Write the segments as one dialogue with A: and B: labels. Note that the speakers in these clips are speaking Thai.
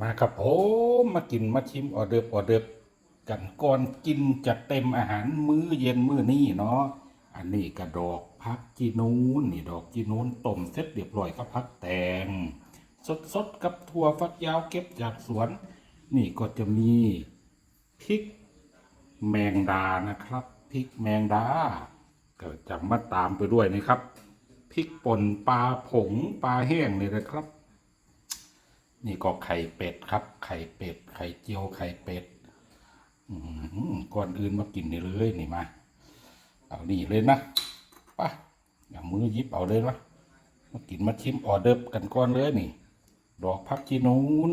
A: มาครับผมมากินมาชิมออเดิร์ฟออเดิร์ฟกันก่อนกินจะเต็มอาหารมื้อเย็นมื้อนี้เนาะอันนี้กระดอกพักจีนูนนี่ดอกจีนูนต้มเสร็จเรียบร้อยครับพักแตงสดๆกับถั่วฟักยาวเก็บจากสวน นี่ก็จะมีพริกแมงดานะครับพริกแมงดาก็จะมาตามไปด้วยนะครับพริกป่นปลาผงปลาแห้งนี่นะครับ นี่ก็ไข่เป็ดครับ ไข่เป็ด ไข่เจียว ไข่เป็ดอก่อนอื่นมากินนี่เลยนี่มา เอานี่เลยนะป่ะอย่ามือยิบเอาเลยนะมากินมาชิมออเดิร์กันก่อนเลยนี่ ดอกพักจีนูน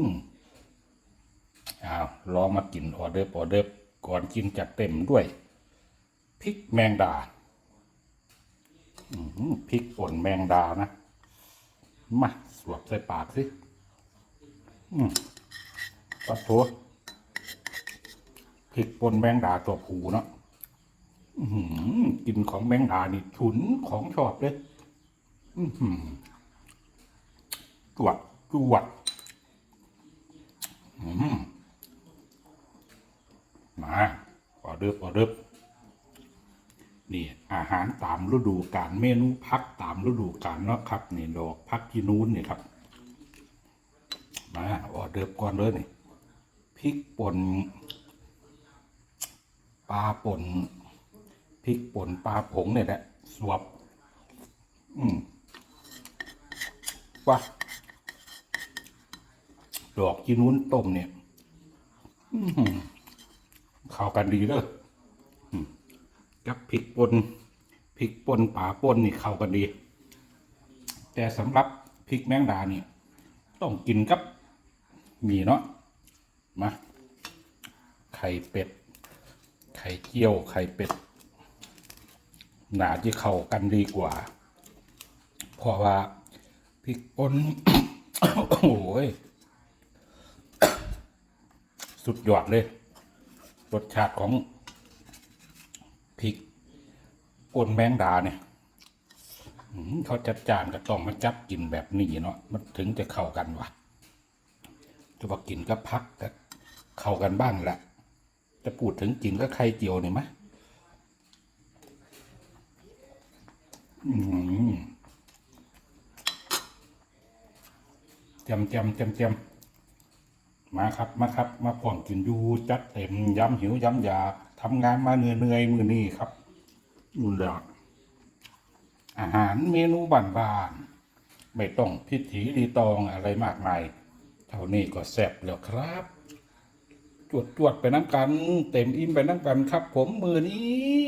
A: อ้าวลองมากินออเดิร์ออเดิร์ก่อนกินจัดเต็มด้วยพริกแมงดาอืพริกป่นแมงดานะ มา สวบใส่ปากสิ ปัดโถพริกป่นแมงดาตัวผูเนาะอื้อหือกินของแมงดานี่ฉุนของชอบเลยอื้อหือจวดจวดอืมมาออเดิร์ฟออเดิร์ฟนี่ อาหารตามฤดูกาลเมนูพักตามฤดูกาลเนาะครับนี่ดอกพักที่นู้นเนี่ยครับ มาออเดิร์ฟก่อนเลยนี่พริกป่นปลาป่นพริกป่นปลาผงเนี่ยแหละสวบ อืมว่าดอกจีนุ้นต้มเนี่ยเข้ากันดีเลยกับพริกป่นพริกป่นปลาป่นนี่เข้ากันดี แต่สำหรับพริกแมงดาเนี่ยต้องกินกับ มีเนาะมาไข่เป็ด ไข่เจียว ไข่เป็ด หนาที่เข้ากันดีกว่า เพราะว่าพริกป่นโอ้โหยสุดยอดเลย รสชาติของพริกป่นแมงดาเนี่ยเขาจัดจานก็ต้องมาจับกินแบบนี้เนาะมันถึงจะเข้ากันวะ จะว่ากินก็พักก็เข้ากันบ้างแหละ จะพูดถึงกินก็ไข่เจียวเนี่ไหมอืมจำจำจำจำมาครับมาครับ มาผ่อนกินอยูจัดเต็มย้ำหิวย้ำอยากทำงานมาเหนื่อยเหนื่อยมือนี่ครับนู่นแหละอาหารเมนูบ้านๆไม่ต้องพิถีรีตองอะไรมากมาย เท่านี้ก็แซ่บแล้วครับ จวดจวดๆไปน้ำกัน เต็มอิ่มไปน้ำกันครับ ผมมือนี้